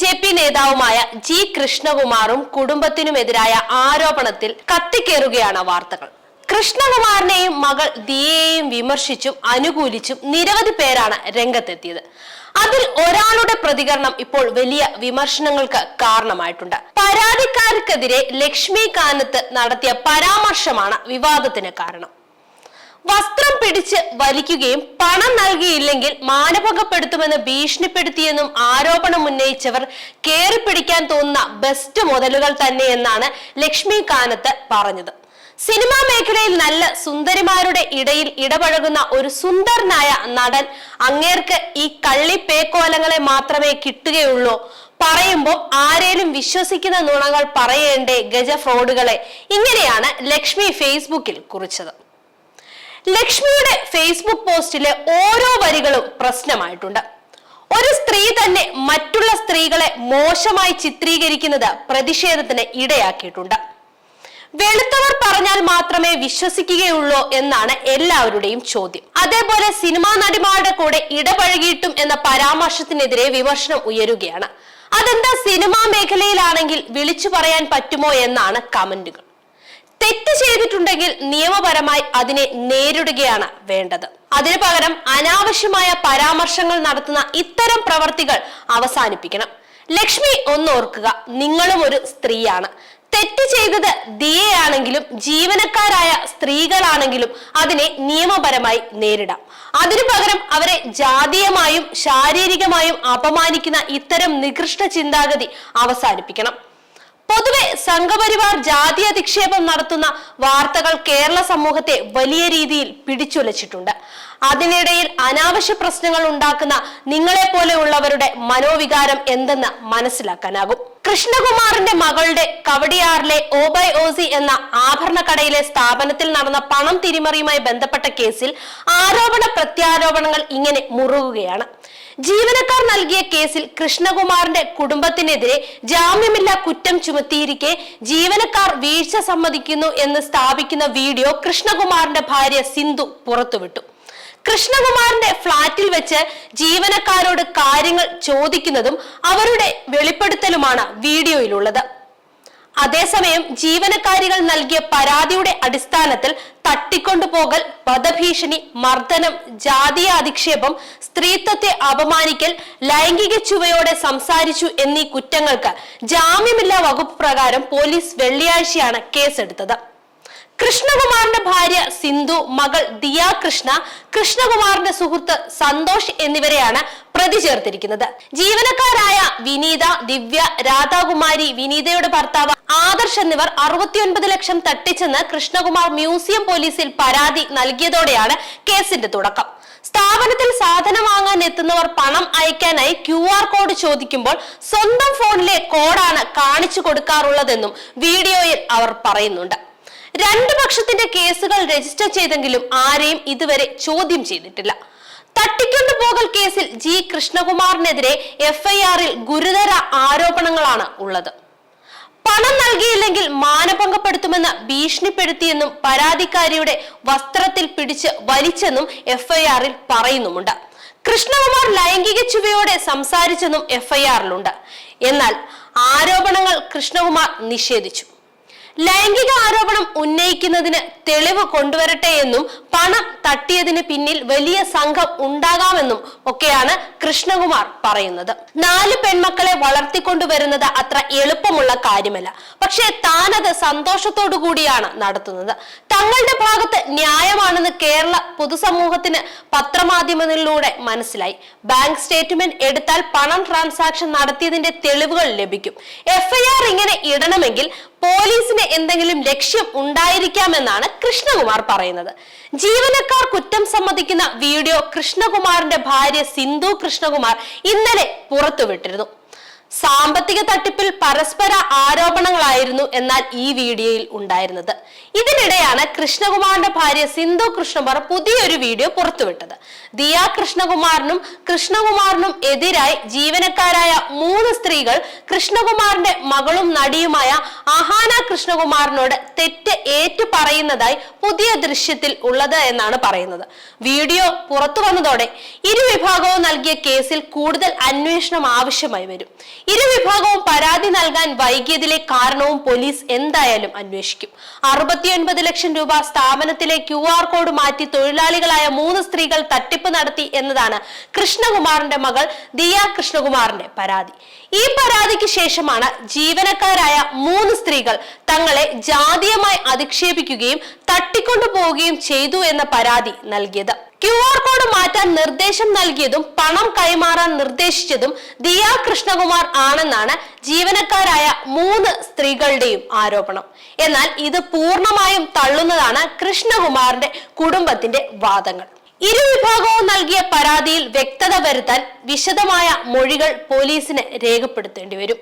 J P നേതാവുമായ G കൃഷ്ണകുമാറും കുടുംബത്തിനുമെതിരായ ആരോപണത്തിൽ കത്തിക്കേറുകയാണ് വാർത്തകൾ. കൃഷ്ണകുമാറിനെയും മകൾ ദിയയെയും വിമർശിച്ചും അനുകൂലിച്ചും നിരവധി പേരാണ് രംഗത്തെത്തിയത്. അതിൽ ഒരാളുടെ പ്രതികരണം ഇപ്പോൾ വലിയ വിമർശനങ്ങൾക്ക് കാരണമായിട്ടുണ്ട്. പരാതിക്കാർക്കെതിരെ ലക്ഷ്മി കാനത്ത് നടത്തിയ പരാമർശമാണ് വിവാദത്തിന് കാരണം. വസ്ത്രം പിടിച്ച് വലിക്കുകയും പണം നൽകിയില്ലെങ്കിൽ മാനഭംഗപ്പെടുത്തുമെന്ന് ഭീഷണിപ്പെടുത്തിയെന്നും ആരോപണം ഉന്നയിച്ചവർ കേറിപ്പിടിക്കാൻ തോന്നുന്ന ബെസ്റ്റ് മോഡലുകൾ തന്നെയെന്നാണ് ലക്ഷ്മി കാനത്ത് പറഞ്ഞത്. സിനിമാ മേഖലയിൽ നല്ല സുന്ദരിമാരുടെ ഇടയിൽ ഇടപഴകുന്ന ഒരു സുന്ദരനായ നടൻ അങ്ങേർക്ക് ഈ കള്ളി പേക്കോലങ്ങളെ മാത്രമേ കിട്ടുകയുള്ളൂ. പറയുമ്പോൾ ആരേലും വിശ്വസിക്കുന്ന നുണകൾ പറയേണ്ടേ ഗജ ഫ്രോഡുകളെ. ഇങ്ങനെയാണ് ലക്ഷ്മി ഫേസ്ബുക്കിൽ കുറിച്ചത്. ലക്ഷ്മിയുടെ ഫേസ്ബുക്ക് പോസ്റ്റിലെ ഓരോ വരികളും പ്രശ്നമായിട്ടുണ്ട്. ഒരു സ്ത്രീ തന്നെ മറ്റുള്ള സ്ത്രീകളെ മോശമായി ചിത്രീകരിക്കുന്നത് പ്രതിഷേധത്തിന് ഇടയാക്കിയിട്ടുണ്ട്. വെളുത്തവർ പറഞ്ഞാൽ മാത്രമേ വിശ്വസിക്കുകയുള്ളൂ എന്നാണ് എല്ലാവരുടെയും ചോദ്യം. അതേപോലെ സിനിമാ നടിമാരുടെ കൂടെ ഇടപഴകിയിട്ടും എന്ന പരാമർശത്തിനെതിരെ വിമർശനം ഉയരുകയാണ്. അതെന്താ സിനിമാ മേഖലയിലാണെങ്കിൽ വിളിച്ചു പറയാൻ പറ്റുമോ എന്നാണ് കമന്റുകൾ. തെറ്റ് ചെയ്തിട്ടുണ്ടെങ്കിൽ നിയമപരമായി അതിനെ നേരിടുകയാണ് വേണ്ടത്. അതിനു പകരം അനാവശ്യമായ പരാമർശങ്ങൾ നടത്തുന്ന ഇത്തരം പ്രവർത്തികൾ അവസാനിപ്പിക്കണം. ലക്ഷ്മി ഒന്നോർക്കുക നിങ്ങളും ഒരു സ്ത്രീയാണ്. തെറ്റ് ചെയ്തത് ദിയയാണെങ്കിലും ജീവനക്കാരായ സ്ത്രീകളാണെങ്കിലും അതിനെ നിയമപരമായി നേരിടാം. അതിനു പകരം അവരെ ജാതീയമായും ശാരീരികമായും അപമാനിക്കുന്ന ഇത്തരം നികൃഷ്ട ചിന്താഗതി അവസാനിപ്പിക്കണം. പൊതുവെ സംഘപരിവാർ ജാതി അധിക്ഷേപം നടത്തുന്ന വാർത്തകൾ കേരള സമൂഹത്തെ വലിയ രീതിയിൽ പിടിച്ചുലച്ചിട്ടുണ്ട്. അതിനിടയിൽ അനാവശ്യ പ്രശ്നങ്ങൾ ഉണ്ടാക്കുന്ന നിങ്ങളെ പോലെയുള്ളവരുടെ മനോവികാരം എന്തെന്ന് മനസ്സിലാക്കാനാകും. കൃഷ്ണകുമാറിന്റെ മകളുടെ കവടിയാറിലെ ഓബൈ ഓസി എന്ന ആഭരണ കടയിലെ സ്ഥാപനത്തിൽ നടന്ന പണം തിരിമറിയുമായി ബന്ധപ്പെട്ട കേസിൽ ആരോപണ പ്രത്യാരോപണങ്ങൾ ഇങ്ങനെ മുറുകുകയാണ്. ജീവനക്കാർ നൽകിയ കേസിൽ കൃഷ്ണകുമാറിന്റെ കുടുംബത്തിനെതിരെ ജാമ്യമില്ലാ കുറ്റം ചുമത്തിയിരിക്കെ ജീവനക്കാർ വീഴ്ച സമ്മതിക്കുന്നു എന്ന് സ്ഥാപിക്കുന്ന വീഡിയോ കൃഷ്ണകുമാറിന്റെ ഭാര്യ സിന്ധു പുറത്തുവിട്ടു. കൃഷ്ണകുമാറിന്റെ ഫ്ളാറ്റിൽ വെച്ച് ജീവനക്കാരോട് കാര്യങ്ങൾ ചോദിക്കുന്നതും അവരുടെ വെളിപ്പെടുത്തലുമാണ് വീഡിയോയിലുള്ളത്. അതേസമയം ജീവനക്കാരികൾ നൽകിയ പരാതിയുടെ അടിസ്ഥാനത്തിൽ തട്ടിക്കൊണ്ടുപോകൽ വധഭീഷണി മർദ്ദനം ജാതീയ അധിക്ഷേപം സ്ത്രീത്വത്തെ അപമാനിക്കൽ ലൈംഗിക ചുവയോടെ സംസാരിച്ചു എന്നീ കുറ്റങ്ങൾക്ക് ജാമ്യമില്ലാ വകുപ്പ് പ്രകാരം പോലീസ് വെള്ളിയാഴ്ചയാണ് കേസെടുത്തത്. കൃഷ്ണകുമാറിന്റെ ഭാര്യ സിന്ധു മകൾ ദിയ കൃഷ്ണ കൃഷ്ണകുമാറിന്റെ സുഹൃത്ത് സന്തോഷ് എന്നിവരെയാണ് പ്രതി ചേർത്തിരിക്കുന്നത്. ജീവനക്കാരായ വിനീത ദിവ്യ രാധാകുമാരി വിനീതയുടെ ഭർത്താവ് ആദർശ് എന്നിവർ അറുപത്തിയൊൻപത് ലക്ഷം തട്ടിച്ചെന്ന് കൃഷ്ണകുമാർ മ്യൂസിയം പോലീസിൽ പരാതി നൽകിയതോടെയാണ് കേസിന്റെ തുടക്കം. സ്ഥാപനത്തിൽ സാധനം വാങ്ങാൻ എത്തുന്നവർ പണം അയക്കാനായി ക്യു ആർ കോഡ് ചോദിക്കുമ്പോൾ സ്വന്തം ഫോണിലെ കോഡാണ് കാണിച്ചു കൊടുക്കാറുള്ളതെന്നും വീഡിയോയിൽ അവർ പറയുന്നുണ്ട്. രണ്ടു പക്ഷത്തിന്റെ കേസുകൾ രജിസ്റ്റർ ചെയ്തെങ്കിലും ആരെയും ഇതുവരെ ചോദ്യം ചെയ്തിട്ടില്ല. തട്ടിക്കൊണ്ടുപോകൽ കേസിൽ ജി കൃഷ്ണകുമാറിനെതിരെ എഫ്ഐആറിൽ ഗുരുതര ആരോപണങ്ങളാണ് ഉള്ളത്. പണം നൽകിയില്ലെങ്കിൽ മാനഭംഗപ്പെടുത്തുമെന്ന് ഭീഷണിപ്പെടുത്തിയെന്നും പരാതിക്കാരിയുടെ വസ്ത്രത്തിൽ പിടിച്ച് വലിച്ചെന്നും എഫ്ഐആറിൽ പറയുന്നുമുണ്ട്. കൃഷ്ണകുമാർ ലൈംഗിക ചുവയോടെ സംസാരിച്ചെന്നും എഫ്ഐആറിലുണ്ട്. എന്നാൽ ആരോപണങ്ങൾ കൃഷ്ണകുമാർ നിഷേധിച്ചു. ലൈംഗിക ആരോപണം ഉന്നയിക്കുന്നതിന് തെളിവ് കൊണ്ടുവരട്ടെ എന്നും പണം തട്ടിയതിന് പിന്നിൽ വലിയ സംഘം ഉണ്ടാകാമെന്നും ഒക്കെയാണ് കൃഷ്ണകുമാർ പറയുന്നത്. നാല് പെൺമക്കളെ വളർത്തിക്കൊണ്ടുവരുന്നത് അത്ര എളുപ്പമുള്ള കാര്യമല്ല. പക്ഷേ താനത് സന്തോഷത്തോടു കൂടിയാണ് നടത്തുന്നത്. തങ്ങളുടെ ഭാഗത്ത് ന്യായമാണെന്ന് കേരള പൊതുസമൂഹത്തിന് പത്രമാധ്യമങ്ങളിലൂടെ മനസ്സിലായി. ബാങ്ക് സ്റ്റേറ്റ്മെന്റ് എടുത്താൽ പണം ട്രാൻസാക്ഷൻ നടത്തിയതിന്റെ തെളിവുകൾ ലഭിക്കും. എഫ്ഐആർ ഇങ്ങനെ ഇടണമെങ്കിൽ പോലീസിന് എന്തെങ്കിലും ലക്ഷ്യം ഉണ്ടായിരിക്കാമെന്നാണ് കൃഷ്ണകുമാർ പറയുന്നത്. ജീവനക്കാർ കുറ്റം സമ്മതിക്കുന്ന വീഡിയോ കൃഷ്ണകുമാറിന്റെ ഭാര്യ സിന്ധു കൃഷ്ണകുമാർ ഇന്നലെ പുറത്തുവിട്ടിരുന്നു. സാമ്പത്തിക തട്ടിപ്പിൽ പരസ്പര ആരോപണങ്ങളായിരുന്നു എന്നാൽ ഈ വീഡിയോയിൽ ഉണ്ടായിരുന്നത്. ഇതിനിടെയാണ് കൃഷ്ണകുമാറിന്റെ ഭാര്യ സിന്ധു കൃഷ്ണകുമാർ പുതിയൊരു വീഡിയോ പുറത്തുവിട്ടത്. ദിയ കൃഷ്ണകുമാറിനും കൃഷ്ണകുമാറിനും എതിരായി ജീവനക്കാരായ മൂന്ന് സ്ത്രീകൾ കൃഷ്ണകുമാറിന്റെ മകളും നടിയുമായ അഹാന കൃഷ്ണകുമാറിനോട് തെറ്റ് ഏറ്റു പറയുന്നതായി പുതിയ ദൃശ്യത്തിൽ ഉള്ളത് എന്നാണ് പറയുന്നത്. വീഡിയോ പുറത്തു വന്നതോടെ ഇരുവിഭാഗവും നൽകിയ കേസിൽ കൂടുതൽ അന്വേഷണം ആവശ്യമായി വരും. ഇരുവിഭാഗവും പരാതി നൽകാൻ വൈകിയതിലെ കാരണവും പോലീസ് എന്തായാലും അന്വേഷിക്കും. അറുപത്തിയൊൻപത് ലക്ഷം രൂപ സ്ഥാപനത്തിലെ ക്യു ആർ കോഡ് മാറ്റി തൊഴിലാളികളായ മൂന്ന് സ്ത്രീകൾ തട്ടിപ്പ് നടത്തി എന്നതാണ് കൃഷ്ണകുമാറിന്റെ മകൾ ദിയ കൃഷ്ണകുമാറിന്റെ പരാതി. ഈ പരാതിക്ക് ശേഷമാണ് ജീവനക്കാരായ മൂന്ന് സ്ത്രീകൾ തങ്ങളെ ജാതീയമായി അധിക്ഷേപിക്കുകയും തട്ടിക്കൊണ്ടു പോവുകയും ചെയ്തു എന്ന പരാതി നൽകിയത്. ക്യു ആർ കോഡ് മാറ്റാൻ നിർദ്ദേശം നൽകിയതും പണം കൈമാറാൻ നിർദ്ദേശിച്ചതും ദിയ കൃഷ്ണകുമാർ ആണെന്നാണ് ജീവനക്കാരായ മൂന്ന് സ്ത്രീകളുടെയും ആരോപണം. എന്നാൽ ഇത് പൂർണമായും തള്ളുന്നതാണ് കൃഷ്ണകുമാറിന്റെ കുടുംബത്തിന്റെ വാദങ്ങൾ. ഇരുവിഭാഗവും നൽകിയ പരാതിയിൽ വ്യക്തത വരുത്താൻ വിശദമായ മൊഴികൾ പോലീസിന് രേഖപ്പെടുത്തേണ്ടി വരും.